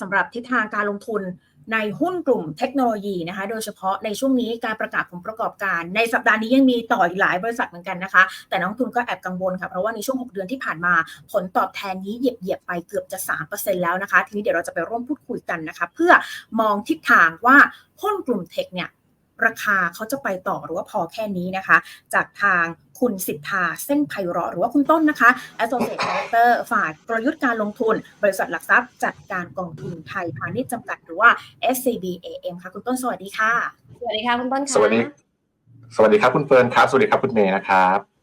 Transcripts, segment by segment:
สำหรับทิศทางการลงทุนในหุ้นกลุ่มเทคโนโลยีนะคะ โดยเฉพาะในช่วงนี้การประกาศผลประกอบการ ในสัปดาห์นี้ยังมีต่ออีกหลายบริษัทเหมือนกันนะคะ แต่นักลงทุนก็แอบกังวลค่ะ เพราะว่าในช่วง 6 เดือนที่ผ่านมา ผลตอบแทนนี้เหยียบเหยียบๆไปเกือบจะ 3%แล้วนะคะ ทีนี้เดี๋ยวเราจะไปร่วมพูดคุยกันนะคะ เพื่อมองทิศทางว่าหุ้นกลุ่มเทคเนี่ย ราคาเขาจะไปต่อหรือว่าพอแค่นี้นะคะ จากทางคุณสิทธาเส้นไพเราะหรือว่าคุณต้นนะคะ Associate Director ฝ่ายกลยุทธ์การลงทุน บริษัทหลักทรัพย์จัดการกองทุนไทยพาณิชย์จำกัดหรือว่า SCB AM ค่ะ คุณต้นสวัสดีค่ะ สวัสดีค่ะ คุณต้นค่ะ สวัสดี สวัสดีครับคุณเฟิร์นครับ สวัสดีครับคุณเมย์นะครับ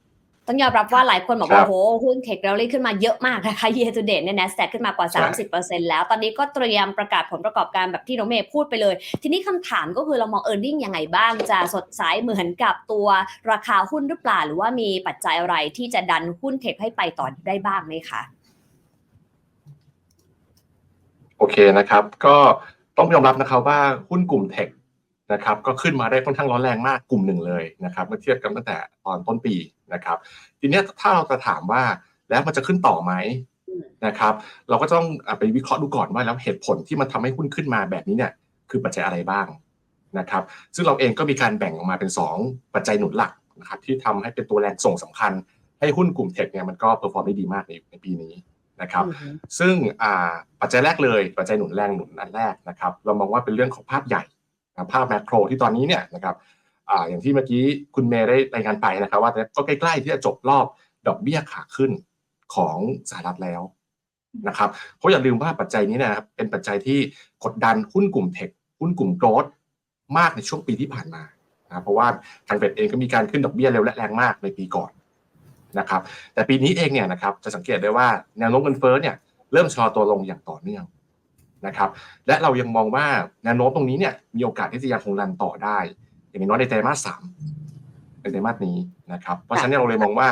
ต้องยอมรับว่าหลายคนบอกครัว่าบโหหุ้นเทคโนโลยีขึ้นมาเยอะมากนะคะ year to date เนี่ย NASDAQ ขึ้นมากว่าใช่30%แล้ว ตอนนี้ก็เตรียมประกาศผลประกอบการแบบที่น้องเมย์พูดไปเลย ทีนี้คำถามก็คือเรามอง e a r n i n g ยังไงบ้างจะสดใสเหมือนกับตัวราคาหุ้นหรือเปล่า หรือว่ามีปัจจัยอะไรที่จะดันหุ้นเทคให้ไปต่อได้บ้างไหมคะโอเคนะครับ ก็ต้องยอมรับนะครับว่าหุ้นกลุ่มเทค นะครับก็ขึ้นมาได้ค่อนข้างร้อนแรงมากกลุ่มหนึ่งเลยนะครับเมื่อเทียบกันตั้งแต่ตอนต้นปีนะครับ ทีเนี้ยถ้าเราจะถามว่าแล้วมันจะขึ้นต่อไหมอืมนะครับเราก็ต้องอะไปวิเคราะห์ดูก่อนว่าแล้วเหตุผลที่มันทำให้หุ้นขึ้นมาแบบนี้เนี่ยคือปัจจัยอะไรบ้างนะครับซึ่งเราเองก็มีการแบ่งออกมาเป็น 2 ปัจจัยหนุนหลักนะครับที่ทำให้เป็นตัวแรงส่งสำคัญ ให้หุ้นกลุ่มเทคเนี่ยมันก็เพอร์ฟอร์มได้ดีมากในในปีนี้นะครับอือฮึซึ่งอ่าปัจจัยแรกเลยปัจจัยหนุนแรงหนุนอันแรกนะครับเรามองว่าเป็นเรื่องของภาพใหญ่นะ ภาพแมกโรที่ตอนนี้เนี่ยนะครับออย่างที่เมื่อกี้คุณเมย์ได้รายงานไปนะครับ ว่าก็ใกล้ๆที่จะจบรอบดอกเบี้ยขาขึ้นของสหรัฐแล้วนะครับเพราะอย่าลืมว่าปัจจัยนี้นะครับเป็นปัจจัยที่กดดันหุ้นกลุ่มเทคหุ้นกลุ่มโกลดมากในช่วงปีที่ผ่านมานะเพราะว่าทางเฟดเองก็มีการขึ้นดอกเบี้ยเร็วและแรงมากในปีก่อนนะครับแต่ปีนี้เองเนี่ยนะครับจะสังเกตได้ว่าแนวโน้มเงินเฟ้อเนี่ยเริ่มชะลอตัวลงอย่างต่อเนื่อง นะครับและเรายังมองว่าแนวโน้มตรงนี้เนี่ยมีโอกาสที่จะยังคงรันต่อได้ อย่างน้อยในไตรมาสสามในไตรมาสนี้นะครับเพราะฉะนั้นเราเลยมองว่า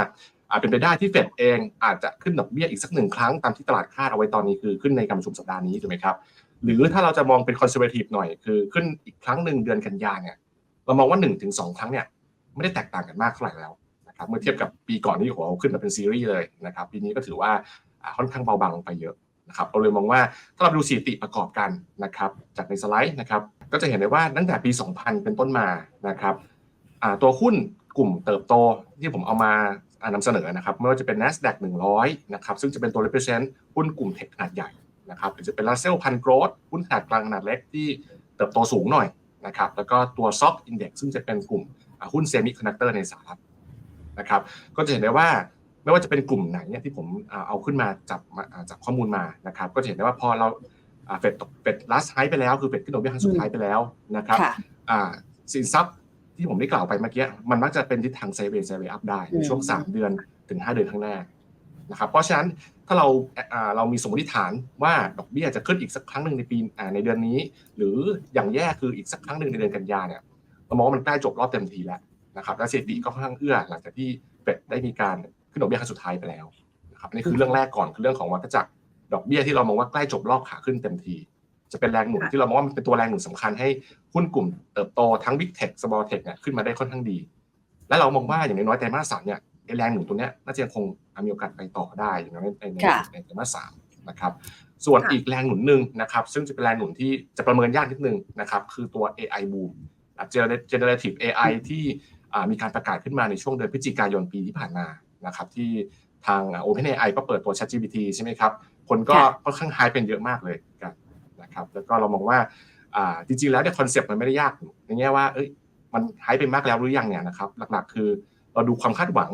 อาจเป็นไปได้ที่เฟดเองอาจจะขึ้นดอกเบี้ยอีกสักหนึ่งครั้งตามที่ตลาดคาดเอาไว้ตอนนี้คือขึ้นในการประชุมสัปดาห์นี้ถูกไหมครับหรือถ้าเราจะมองเป็นคอนเซอร์เวทีฟหน่อยคือขึ้นอีกครั้งหนึ่งเดือนกันยาเนี่ยเรามองว่าหนึ่งถึงสองครั้งเนี่ยไม่ได้แตกต่างกันมากเท่าไหร่แล้วนะครับเมื่อเทียบกับปีก่อนที่โหเอาขึ้นมาเป็นซีรีส์เลยนะครับปีนี้ก็ถือว่าอ่าค่อนข้างเบาบางลงไปเยอะ นะครับเราเลยมองว่าถ้าเราดูสถิติประกอบกันนะครับจากในสไลด์นะครับก็จะเห็นได้ว่าตั้งแต่ปี 2000 เป็นต้นมานะครับตัวหุ้นกลุ่มเติบโตที่ผมเอามาอ่านำเสนอนะครับไม่ว่าจะเป็น NASDAQ 100นะครับซึ่งจะเป็นตัว represent หุ้นกลุ่มเทคขนาดใหญ่นะครับหรือจะเป็น Russell พันโกรดหุ้นขนาดกลางขนาดเล็กที่เติบโตสูงหน่อยนะครับแล้วก็ตัว SOC Index ซึ่งจะเป็นกลุ่มหุ้นเซมิคอนดักเตอร์ในสหรัฐนะครับก็จะเห็นได้ว่า ไม่ว่าจะเป็นกลุ่มไหนเนี่ยที่ผมอ่าเอาขึ้นมาจับมาอ่าจับข้อมูลมานะครับ ก็จะเห็นได้ว่าพอเราเฟดเฟดลัสไฮไปแล้วคือเฟดขึ้นดอกเบี้ยครั้งสุดท้ายไปแล้วนะครับค่ะอ่าสินทรัพย์ที่ผมได้กล่าวไปเมื่อกี้มันมักจะเป็นทิศทางไซเวย์ไซเวย์อัพได้ในช่วงอืม3เดือนถึง 5 เดือนข้างหน้านะครับเพราะฉะนั้นถ้าเราอ่าเรามีสมมติฐานว่าดอกเบี้ยจะขึ้นอีกสักครั้งหนึ่งในปีอ่าในเดือนนี้ หรืออย่างแย่คืออีกสักครั้งหนึ่งในเดือนกันยาเนี่ยเรามองว่ามันใกล้จบรอบเต็มทีแล้วนะครับและสถิติก็ค่อนข้างเอื้อหลังจากที่เฟดได้มีการ ขึ้นดอกเบี้ยครั้งสุดท้ายไปแล้วนะครับอันนี่คือเรื่องแรกก่อนคือเรื่องของวัฏจักรดอกเบี้ยที่เรามองว่าใกล้จบรอบขาขึ้นเต็มที จะเป็นแรงหนุนที่เรามองว่ามันเป็นตัวแรงหนุนสำคัญให้หุ้นกลุ่มเติบโตทั้ง Big Tech Small Tech เนี่ยขึ้นมาได้ค่อนข้างดี และเรามองว่าอย่างน้อยๆไตรมาสสามเนี่ยไอ้แรงหนุนตัวเนี้ยน่าจะยังคงมีโอกาสไปต่อได้อย่างน้อยในในค่ะในไตรมาสสามนะครับส่วนค่ะอีกแรงหนุนหนึ่งนะครับซึ่งจะเป็นแรงหนุนที่จะประเมินยากนิดนึงนะครับคือตัว AI boom อะ Gener- generative AI ที่อ่ามีการประกาศขึ้นมาในช่วงเดือนพฤศจิกายนปีที่ผ่านมา นะครับที่ทาง OpenAI ก็เปิดตัว ChatGPT ใช่ไหมครับ คนก็ค่ะค่อนข้างไฮเป็นเยอะมากเลยกันนะครับแล้วก็เรามองว่าอ่าจริงๆแล้วเนี่ยคอนเซปต์มันไม่ได้ยากในแง่ว่าเอ้ยมันหายไปมากแล้วหรือยังเนี่ยนะครับหลักๆ คือเราดูความคาดหวัง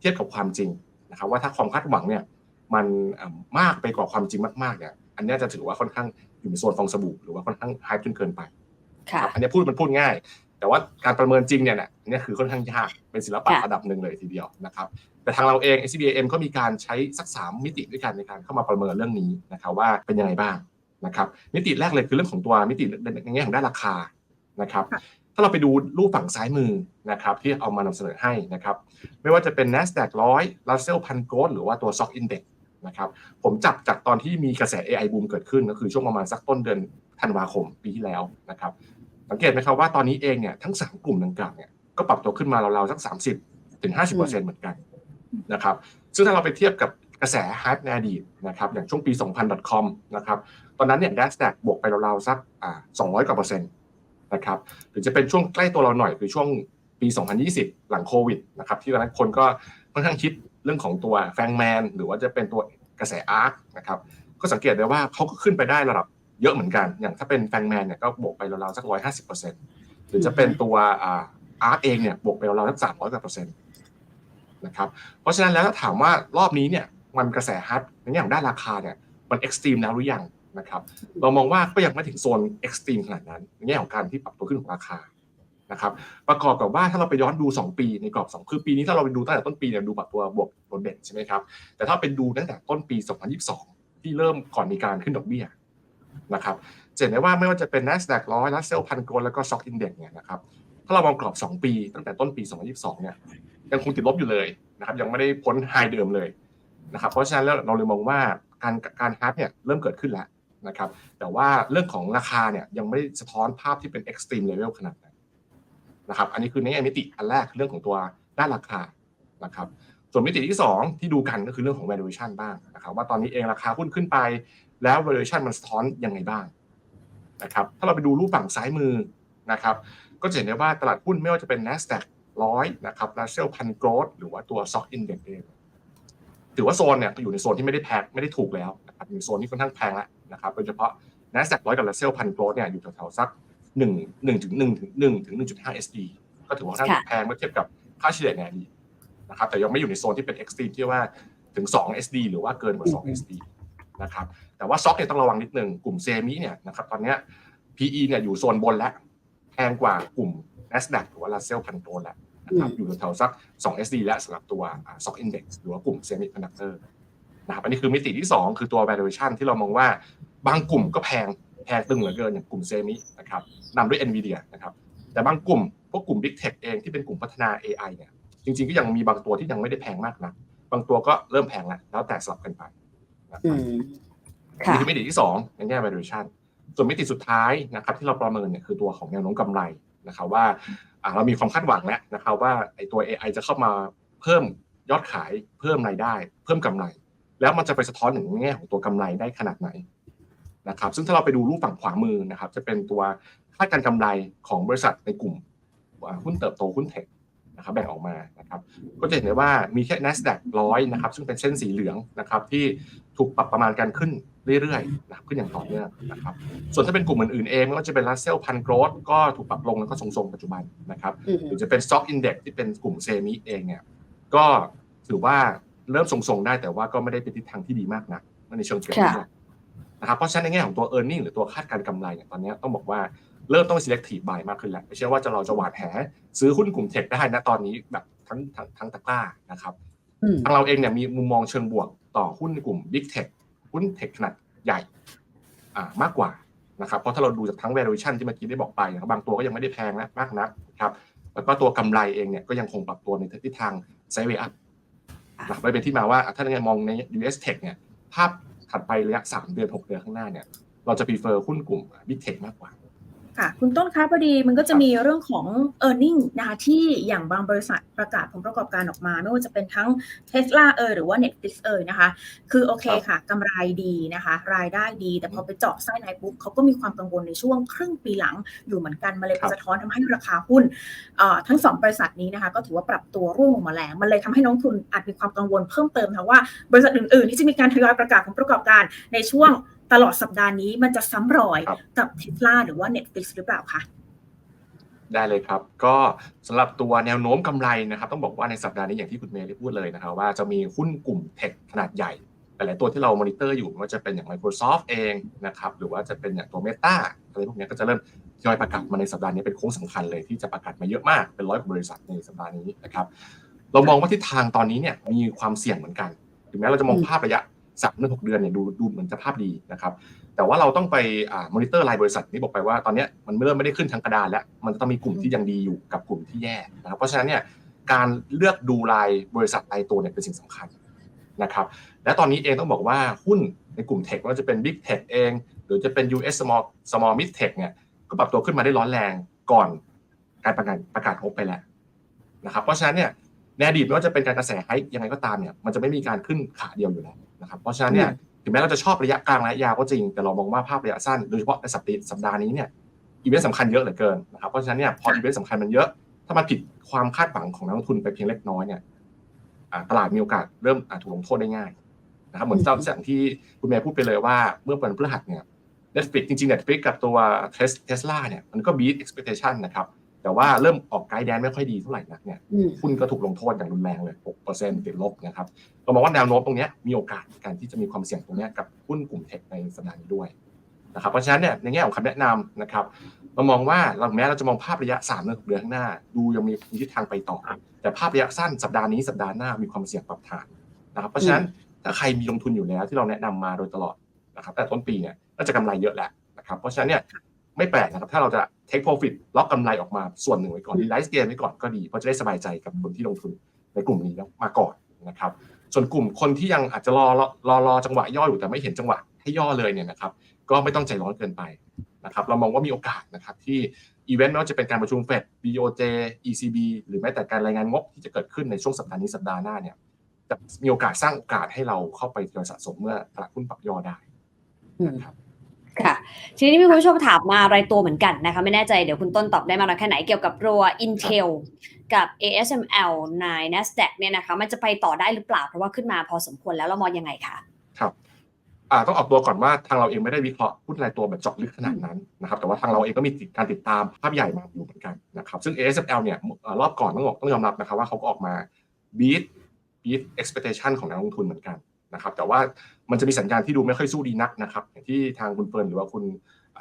เทียบกับความจริงนะครับว่าถ้าความคาดหวังเนี่ยมันอ่ามากไปกว่าความจริงมากๆเนี่ยอันเนี้ยจะถือว่าค่อนข้างอยู่ในโซนฟองสบู่หรือว่าค่อนข้างไฮจนเกินไปค่ะครับอันเนี้ยพูดมันพูดง่าย แต่ว่าการประเมินจริงเนี่ยเนี่ยอันเนี้ยคือค่อนข้างยากเป็นศิลปะค่ะระดับหนึ่งเลยทีเดียวนะครับแต่ทางเราเอง SCBAM ก็มีการใช้สักสามมิติด้วยกันในการเข้ามาประเมินเรื่องนี้นะครับว่าเป็นยังไงบ้างนะครับมิติแรกเลยคือเรื่องของตัวมิติในแง่ของด้านราคานะครับค่ะถ้าเราไปดูรูปฝั่งซ้ายมือนะครับที่เอามานำเสนอให้นะครับไม่ว่าจะเป็น NASDAQ 100 Russell พันโกลหรือว่าตัว SOC Index นะครับผมจับจากตอนที่มีกระแส AI boom เกิดขึ้นก็คือช่วงประมาณสักต้นเดือนธันวาคมปีที่แล้วนะครับ สังเกตไหมครับว่าตอนนี้เองเนี่ยทั้ง 3 กลุ่มดังกล่าวเนี่ยก็ปรับตัวขึ้นมาราวๆสัก 30ถึง50%เหมือนกันนะครับซึ่งถ้าเราไปเทียบกับกระแส hype ในอดีตนะครับอย่างช่วงปี 2000.com นะครับตอนนั้นเนี่ย NASDAQ บวกไปราวๆสักอ่า200กว่าเปอร์เซ็นต์นะครับหรือจะเป็นช่วงใกล้ตัวเราหน่อยคือช่วงปี 2020 หลังโควิดนะครับที่ตอนนั้นคนก็ค่อนข้างคิดเรื่องของตัวแฟงแมนหรือว่าจะเป็นตัวกระแสอาร์คนะครับก็สังเกตได้ว่าเขาก็ขึ้นไปได้ระดับ เยอะเหมือนกัน อย่างถ้าเป็นแฟงแมนเนี่ยก็บวกไปราวๆสัก150เปอร์เซ็นต์หรือจะเป็นตัวอาร์คเองเนี่ยบวกไปราวๆสัก300กว่าเปอร์เซ็นต์นะครับเพราะฉะนั้นแล้วถ้าถามว่ารอบนี้เนี่ยมันกระแสฮัทในแง่ของด้านราคาเนี่ยมันเอ็กซ์ตรีมแล้วหรือยังนะครับเรามองว่าก็ยังไม่ถึงโซนเอ็กซ์ตรีมขนาดนั้นในแง่ของการที่ปรับตัวขึ้นของราคานะครับประกอบกับว่าถ้าเราไปย้อนดู 2 ปีในกรอบ 2 คือปีนี้ถ้าเราไปดูตั้งแต่ต้นปีเนี่ยดูปรับตัวบวกโดดเด่นใช่ไหมครับแต่ถ้าเป็นดูตั้งแต่ต้นปี 2022 ที่เริ่มก่อนมีการขึ้นดอกเบี้ย นะครับจะเห็นได้ว่าไม่ว่าจะเป็น NASDAQ ร้อยลัสเซลพันโกลแล้วก็ Stock Index เนี่ยนะครับถ้าเรามองกรอบ 2 ปี ตั้งแต่ต้นปี 2022 เนี่ยยังคงติดลบอยู่เลยนะครับยังไม่ได้พ้นไฮเดิมเลยนะครับเพราะฉะนั้นแล้วเราเลยมองว่าการการฮาร์ดเนี่ยเริ่มเกิดขึ้นแล้วนะครับแต่ว่าเรื่องของราคาเนี่ยยังไม่ได้สะท้อนภาพที่เป็น extreme level ขนาดนั้นนะครับอันนี้คือในแง่มิติอันแรกเรื่องของตัวด้านราคานะครับส่วนมิติที่ 2 ที่ดูกันก็คือเรื่องของ valuation บ้างนะครับว่าตอนนี้เองราคาหุ้นขึ้นไป แล้ว valuation มันสะท้อนยังไงบ้างนะครับถ้าเราไปดูรูปฝั่งซ้ายมือนะครับก็จะเห็นได้ว่าตลาดหุ้นไม่ว่าจะเป็น NASDAQ ร้อยนะครับ Russell พันโกลดหรือว่าตัว Stock Index เองถือว่าโซนเนี่ยอยู่ในโซนที่ไม่ได้แพงไม่ได้ถูกแล้วนะครับอยู่ในโซนที่ค่อนข้างแพงแล้วนะครับโดยเฉพาะ NASDAQ ร้อยกับ Russell พันโกลดเนี่ยอยู่แถวๆสัก1 1ถึง1ถึง1ถึง1.5 SD ก็ถือว่าค่อนข้างแพงเมื่อเทียบกับค่าเฉลี่ยในอดีตนะครับแต่ยังไม่อยู่ในโซนที่เป็น extreme ที่ว่าถึง2 SD หรือว่าเกินกว่า2 SD นะครับแต่ว่าซ็อกเนี่ยต้องระวังนิดนึงกลุ่มเซมิเนี่ยนะครับตอนเนี้ย PE เนี่ยอยู่โซนบนแล้วแพงกว่ากลุ่ม NASDAQ หรือว่า Russell พันโกลดแล้วนะครับอยู่แถวๆสัก 2 SD และสำหรับตัว Stock Index หรือว่ากลุ่ม Semiconductor นะครับอันนี้คือมิติที่ 2 คือตัว valuation ที่เรามองว่าบางกลุ่มก็แพงแพงตึงเหลือเกินอย่างกลุ่มเซมินะครับนำด้วย NVIDIA นะครับแต่บางกลุ่มพวกกลุ่ม Big Tech เองที่เป็นกลุ่มพัฒนา AI เนี่ยจริงๆก็ยังมีบางตัวที่ยังไม่ได้แพงมากนะบางตัวก็เริ่มแพงแล้วแล้วแต่สลับกันไปนะค อืรับมนี่ค่ะ คือมิติที่2ในแง่ valuation ส่วนมิติสุดท้ายนะครับที่เราประเมินเนี่ยคือตัวของแนวโน้มกำไรนะครับว่าอ่าเรามีความคาดหวังแล้วนะครับว่าไอ้ตัว AI จะเข้ามาเพิ่มยอดขายเพิ่มรายได้ เพิ่มกำไร แล้วมันจะไปสะท้อนถึงแง่ของตัวกำไรได้ขนาดไหนนะครับซึ่งถ้าเราไปดูรูปฝั่งขวามือนะครับจะเป็นตัวคาดการกำไรของบริษัทในกลุ่มอ่าหุ้นเติบโตหุ้นเทค นะครับแบ่งออกมานะครับก็จะเห็นได้ว่ามีแค่ NASDAQ ร้อยนะครับซึ่งเป็นเส้นสีเหลืองนะครับที่ถูกปรับประมาณการขึ้นเรื่อยๆนะครับขึ้นอย่างต่อเนื่องนะครับส่วนถ้าเป็นกลุ่มอื่นๆเองไม่ว่าจะเป็น Russell พันโกรดก็ถูกปรับลงแล้วก็ทรงๆปัจจุบันนะครับอืมหรือจะเป็น Stock Index ที่เป็นกลุ่มเซมิเองเนี่ยก็ถือว่าเริ่มทรงๆได้แต่ว่าก็ไม่ได้เป็นทิศทางที่ดีมากนะในเชิงเทรนด์ค่ะเนี่ยนะครับเพราะฉะนั้นในแง่ของตัว e a r n i n g หรือตัวคาดการณ์กำไรเนี่ยตอนนี้ต้องบอกว่า เริ่มต้อง selective buy มากขึ้นแล้วไม่ใช่ว่าจะเราจะหวานแหซื้อหุ้นกลุ่มเทคได้นะตอนนี้แบบทั้งทั้งทั้งตะกร้านะครับอืมทางเราเองเนี่ยมีมุมมองเชิงบวกต่อหุ้นในกลุ่ม Big Tech หุ้นเทคขนาดใหญ่อ่ามากกว่านะครับเพราะถ้าเราดูจากทั้ง valuation ที่เมื่อกี้ได้บอกไปนะครับบางตัวก็ยังไม่ได้แพงนะมากนักนะครับแล้วก็ตัวกำไรเองเนี่ยก็ยังคงปรับตัวในทิศทาง sideways up นะครับไม่เป็นที่มาว่าถ้าในมองใน US Tech เนี่ยภาพถัดไประยะ 3 เดือน 6 เดือนข้างหน้าเนี่ยเราจะ prefer หุ้นกลุ่ม Big Tech มากกว่า ค่ะ คุณต้นคะพอดีมันก็จะมีเรื่องของ e a r n i n g นะคะที่อย่างบางบริษัทประกาศผลประกอบการออกมา ไม่ว่าจะเป็นทั้ง Tesla เอยหรือว่า Netflix เอยนะคะ คือโอเคค่ะกำไรดีนะคะ รายได้ดี แต่พอไปเจาะไส้ในปุ๊บเขาก็มีความกังวลในช่วงครึ่งปีหลังอยู่เหมือนกันมาเลยครับสะท้อนทำให้ราคาหุ้นเอ่อทั้งสองบริษัทนี้นะคะ ก็ถือว่าปรับตัวร่วงลงมาแรงมันเลยทำให้นักลงทุนอาจมีความกังวลเพิ่มเติมนะว่าบริษัทอื่นๆ ที่จะมีการทยอยประกาศผลประกอบการในช่วง ตลอดสัปดาห์นี้มันจะซ้ำรอยครับกับ Tesla หรือว่า Netflix หรือเปล่าคะได้เลยครับ ก็สำหรับตัวแนวโน้มกำไรนะครับ ต้องบอกว่าในสัปดาห์นี้อย่างที่คุณเมย์ได้พูดเลยนะครับ ว่าจะมีหุ้นกลุ่มเทคขนาดใหญ่หลายๆตัวที่เรามอนิเตอร์อยู่ไม่ว่าจะเป็นอย่าง Microsoft เองนะครับ หรือว่าจะเป็นอย่างตัว Meta อะไรพวกนี้ก็จะเริ่มทยอยประกาศมาในสัปดาห์นี้เป็นโค้งสำคัญเลยที่จะประกาศมาเยอะมากเป็นร้อยกว่าบริษัทในสัปดาห์นี้นะครับ เรามองว่าทิศทางตอนนี้เนี่ยมีความเสี่ยงเหมือนกัน ถึงแม้เราจะมองอืมภาพระยะ สามเดือนหกเดือนเนี่ยดูดูเหมือนจะภาพดีนะครับ แต่ว่าเราต้องไปอ่ามอนิเตอร์รายบริษัทนี้บอกไปว่าตอนนี้มันเริ่มไม่ได้ขึ้นทั้งกระดานแล้ว มันต้องมีกลุ่มที่ยังดีอยู่กับกลุ่มที่แย่นะครับเพราะฉะนั้นเนี่ยการเลือกดูรายบริษัทรายตัวเนี่ยเป็นสิ่งสำคัญนะครับและตอนนี้เองต้องบอกว่าหุ้นในกลุ่มเทคไม่ว่าจะเป็น Big Tech เอง หรือจะเป็น US Small Small Mid Tech เนี่ยก็ปรับตัวขึ้นมาได้ร้อนแรงก่อนการประกาศประกาศงบไปแล้วนะครับเพราะฉะนั้นเนี่ยในอดีตไม่ว่าจะเป็นการกระแสไฮยังไงก็ตามเนี่ยมันจะไม่มีการขึ้นขาเดียวอยู่แล้ว นะครับเพราะฉะนั้นเนี่ยถึงแม้เราจะชอบระยะกลางระยะยาวก็จริง แต่เรามองว่าภาพระยะสั้นโดยเฉพาะในสัปดาห์สัปดาห์นี้เนี่ยอีเวนต์สำคัญเยอะเหลือเกินนะครับเพราะฉะนั้นเนี่ยพออีเวนต์สำคัญมันเยอะ ถ้ามันผิดความคาดหวังของนักลงทุนไปเพียงเล็กน้อยเนี่ยอ่าตลาดมีโอกาสเริ่มอ่าถูกลงโทษได้ง่ายนะครับเหมือนเจ้าอย่างที่คุณแม่พูดไปเลยว่าเมื่อวันพฤหัสเนี่ย Netflix จริงๆ Netflix กับตัว Tesla เนี่ยมันก็ beat expectation นะครับ แต่ว่าเริ่มออกไกด์แดนไม่ค่อยดีเท่าไหร่นักเนี่ยอืมหุ้นก็ถูกลงโทษอย่างรุนแรงเลย6%ติดลบนะครับเรามองว่าแนวโน้มตรงเนี้ยมีโอกาสในการที่จะมีความเสี่ยงตรงเนี้ยกับหุ้นกลุ่มเทคในสัปดาห์นี้ด้วยนะครับเพราะฉะนั้นเนี่ยในแง่ของคำแนะนำนะครับเรามองว่าเราแม้เราจะมองภาพระยะ3เดือน6เดือนข้างหน้า ดูยังมีทิศทางไปต่อ แต่ภาพระยะสั้นสัปดาห์นี้สัปดาห์หน้ามีความเสี่ยงปรับฐานนะครับเพราะฉะนั้นถ้าใครมีลงทุนอยู่แล้วที่เราแนะนำมาโดยตลอดนะครับแต่ต้นปีเนี่ยก็จะกำไรเยอะแหละนะครับเพราะฉะนั้นเนี่ยไม่แปลกนะครับถ้าเราจะ take profit ล็อกกำไรออกมาส่วนหนึ่งไว้ก่อนรีไลซ์เกนไว้ก่อนก็ดี เพราะจะได้สบายใจกับคนที่ลงทุนในกลุ่มนี้แล้วมาก่อนนะครับ ส่วนกลุ่มคนที่ยังอาจจะรอรอรอรอจังหวะย่ออยู่แต่ไม่เห็นจังหวะให้ย่อเลยเนี่ยนะครับ ก็ไม่ต้องใจร้อนเกินไปนะครับเรามองว่ามีโอกาสนะครับที่อีเวนต์ไม่ว่าจะเป็นการประชุมเฟด BOJ ECB หรือแม้แต่การรายงานงบที่จะเกิดขึ้นในช่วงสัปดาห์นี้สัปดาห์หน้าเนี่ยจะมีโอกาสสร้างโอกาสให้เราเข้าไปทยอยสะสมเมื่อตลาดหุ้นปรับย่อได้นะครับ ค่ะทีนี้มีคุณผู้ชมถามมารายตัวเหมือนกันนะคะไม่แน่ใจเดี๋ยวคุณต้นตอบได้มากน้อยแค่ไหนเกี่ยวกับตัว Intel กับ ASML ใน NASDAQ เนี่ยนะคะมันจะไปต่อได้หรือเปล่า เพราะว่าขึ้นมาพอสมควรแล้วเรามองยังไงคะครับต้องออกตัวก่อนว่าทางเราเองไม่ได้วิเคราะห์หุ้นรายตัวแบบเจาะลึกขนาดนั้นนะครับแต่ว่าทางเราเองก็มีการติดตามภาพใหญ่มาอยู่เหมือนกันนะครับซึ่ง ASML เนี่ยเอ่อรอบก่อนต้องบอกต้องยอมรับนะครับว่าเขาก็ออกมา beat beat expectation ของนักลงทุนเหมือนกัน นะครับแต่ว่ามันจะมีสัญญาณที่ดูไม่ค่อยสู้ดีนักนะครับอย่างที่ทางคุณเฟิร์นหรือว่าคุณ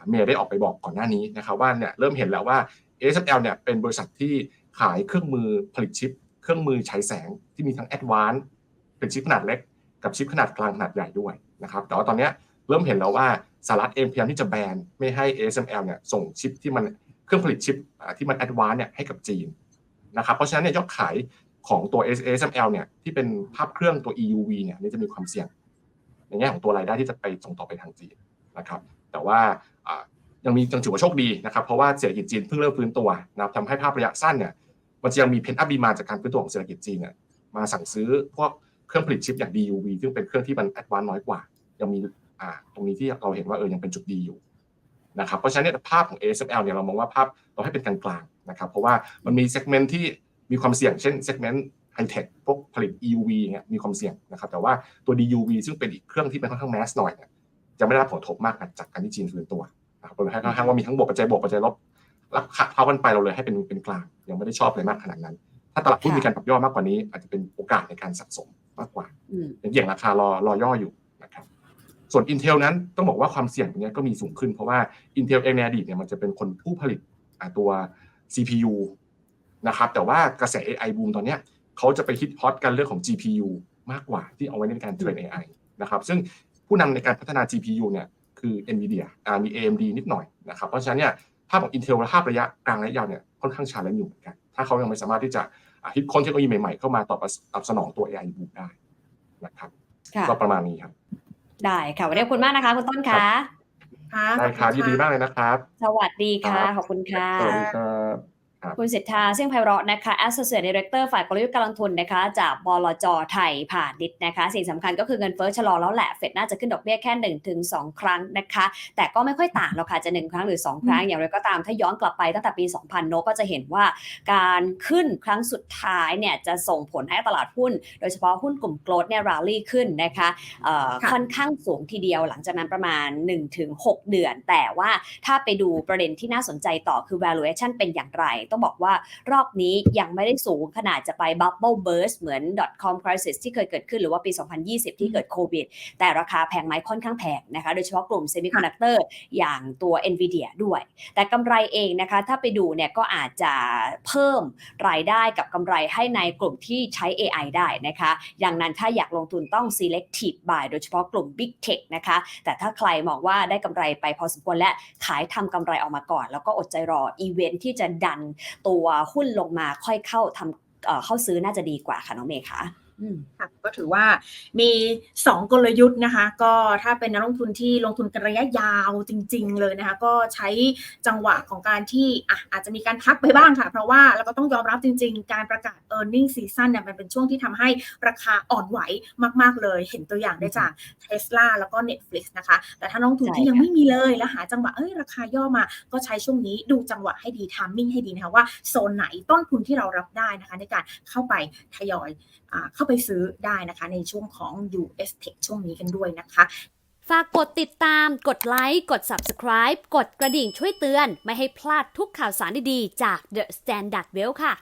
เมย์ได้ออกไปบอกก่อนหน้านี้นะครับว่าเนี่ยเริ่มเห็นแล้วว่า ASML เนี่ยเป็นบริษัทที่ขายเครื่องมือผลิตชิป เครื่องมือฉายแสงที่มีทั้ง Advanced เป็นชิปขนาดเล็ก กับชิปขนาดกลางขนาดใหญ่ด้วยนะครับแต่ว่าตอนนี้เริ่มเห็นแล้วว่าสหรัฐเองพยายามที่จะแบนไม่ให้ ASML เนี่ยส่งชิปที่มันเครื่องผลิตชิปที่มัน Advanced เนี่ยให้กับจีนนะครับเพราะฉะนั้นเนี่ยยอดขาย ของตัว ASML เนี่ยที่เป็นภาพเครื่องตัว EUV เนี่ยนี่จะมีความเสี่ยง ในแง่ของตัวรายได้ที่จะไปส่งต่อไปทางจีนนะครับ แต่ว่ายังมียังถือว่าโชคดีนะครับเพราะว่าเศรษฐกิจจีนเพิ่งเริ่มฟื้นตัวนะครับทำให้ภาพระยะสั้นเนี่ยมันจะยังมีเพนอัพดีมาจากการฟื้นตัวของเศรษฐกิจจีนเนี่ยมาสั่งซื้อพวกเครื่องผลิตชิปอย่าง DUV ซึ่งเป็นเครื่องที่มันแอดวานซ์น้อยกว่า ยังมีตรงนี้ที่เราเห็นว่าเออยังเป็นจุดดีอยู่นะครับเพราะฉะนั้นเนี่ยภาพของ ASML เนี่ยเรามองว่าภาพเราให้เป็นกลางๆนะครับเพราะว่ามันมีเซกเมนต์ที่ มีความเสี่ยงเช่นเซกเมนต์ไฮเทคพวกผลิต EUV เนี่ยมีความเสี่ยงนะครับแต่ว่าตัว DUV ซึ่งเป็นอีกเครื่องที่เป็นค่อนข้างแมสหน่อยเนี่ยจะไม่ได้รับผลกระทบมากจากการที่จีนฟื้นตัวนะครับเราให้ค่อนข้างว่ามีทั้งบวกปัจจัยบวกปัจจัยลบรับเข้ากันไปเราเลยให้เป็นเป็นกลางยังไม่ได้ชอบเลยมากขนาดนั้น ถ้าตลาดหุ้นค่ะมีการปรับย่อมากกว่านี้ อาจจะเป็นโอกาสในการสะสมมากกว่าอืมยังเหยียงราคารอรอย่ออยู่นะครับส่วน Intel นั้นต้องบอกว่าความเสี่ยงตรงเนี้ยก็มีสูงขึ้นเพราะว่า Intel เองในอดีตเนี่ยมันจะเป็นคนผู้ผลิตอ่าตัว CPU นะครับแต่ว่ากระแส AI บูมตอนเนี้ยเขาจะไปฮิตฮอตกันเรื่องของ GPU มากกว่าที่เอาไว้ในการเทรน AI นะครับซึ่งผู้นำในการพัฒนา GPU เนี่ยคือ NVIDIA อ่ามี AMD นิดหน่อยนะครับเพราะฉะนั้นเนี่ยภาพของ Intel ภาพระยะกลางระยะยาวเนี่ยค่อนข้างชาเลนจ์อยู่เหมือนกันถ้าเขายังไม่สามารถที่จะอ่าฮิตค้นเทคโนโลยีใหม่ๆ เข้ามาตอบตอบสนองตัว AI บูมได้นะครับค่ะก็ประมาณนี้ครับ ได้ค่ะวันนี้ขอบคุณมากนะคะ คุณต้นครัคะบค่ะได้ครับขอยินดีะมากเลยนะครับ สวัสดีค่ะครับขอบคุณค่ะสวัสดีครับ คุณสิทธาเสี่ยงไพเราะนะคะ Associate Director ฝ่ายกลยุทธ์การลงทุนนะคะ จากบลจไทยผ่านดิษฐ์นะคะ สิ่งสำคัญก็คือเงินเฟ้อชะลอแล้วแหละ เฟดน่าจะขึ้นดอกเบี้ยแค่1-2ครั้งนะคะ แต่ก็ไม่ค่อยต่างหรอกค่ะ จะ 1 ครั้งหรือ 2 ครั้ง อย่างไรก็ตามถ้าย้อนกลับไปตั้งแต่ปี 2000 โนก็จะเห็นว่าการขึ้นครั้งสุดท้ายเนี่ยจะส่งผลให้ตลาดหุ้น โดยเฉพาะหุ้นกลุ่มโกลด์เนี่ยราลี่ขึ้นนะคะเอ่อค่ะค่อนข้างสูงทีเดียวหลังจากนั้นประมาณ 1-6 เดือน แต่ว่าถ้าไปดูประเด็นที่น่าสนใจต่อคือ valuation เป็นอย่างไรต้องบอกว่ารอบนี้ยังไม่ได้สูงขนาดจะไป bubble burst เหมือน .com crisis ที่เคยเกิดขึ้นหรือว่าปี 2020 ที่เกิดโควิด แต่ราคาแพงไหมค่อนข้างแพงนะคะ โดยเฉพาะกลุ่ม semiconductor อย่างตัว Nvidia ด้วย แต่กำไรเองนะคะ ถ้าไปดูเนี่ยก็อาจจะเพิ่มรายได้กับกำไรให้ในกลุ่มที่ใช้ AI ได้นะคะ อย่างนั้นถ้าอยากลงทุนต้อง selective buy โดยเฉพาะกลุ่ม big tech นะคะ แต่ถ้าใครมองว่าได้กำไรไปพอสมควรและขายทำกำไรออกมาก่อน แล้วก็อดใจรออีเวนท์ที่จะดันตัวหุ้นลงมาค่อยเข้าทำเอ่อเข้าซื้อน่าจะดีกว่าค่ะน้องเมย์คะ ค่ะก็ถือว่ามี 2 กลยุทธ์นะคะ ก็ถ้าเป็นนักลงทุนที่ลงทุนกันระยะยาวจริง ๆ เลยนะคะ ก็ใช้จังหวะของการที่อะอาจจะมีการพักไปบ้างค่ะ เพราะว่าเราก็ต้องยอมรับจริง ๆ การประกาศ e a r n i n g season เนี่ยมันเป็นช่วงที่ทำให้ราคาอ่อนไหวมากๆเลย เห็นตัวอย่างได้จาก Tesla แล้วก็ Netflix นะคะ แต่ถ้านักลงทุนที่ใช่ค่ะยังไม่มีเลยแล้วหาจังหวะเอ้ยราคาย่อมา ก็ใช้ช่วงนี้ดูจังหวะให้ดีทามมิ่งให้ดีนะคะว่าโซนไหนต้นทุนที่เรารับได้นะคะ ในการเข้าไปทยอยอ่า เข้าไปซื้อได้นะคะในช่วงของ US Tech ช่วงนี้กันด้วยนะคะฝากกดติดตาม กดไลค์ กด Subscribe กดกระดิ่งช่วยเตือน ไม่ให้พลาดทุกข่าวสารดีๆ จาก The Standard Well ค่ะ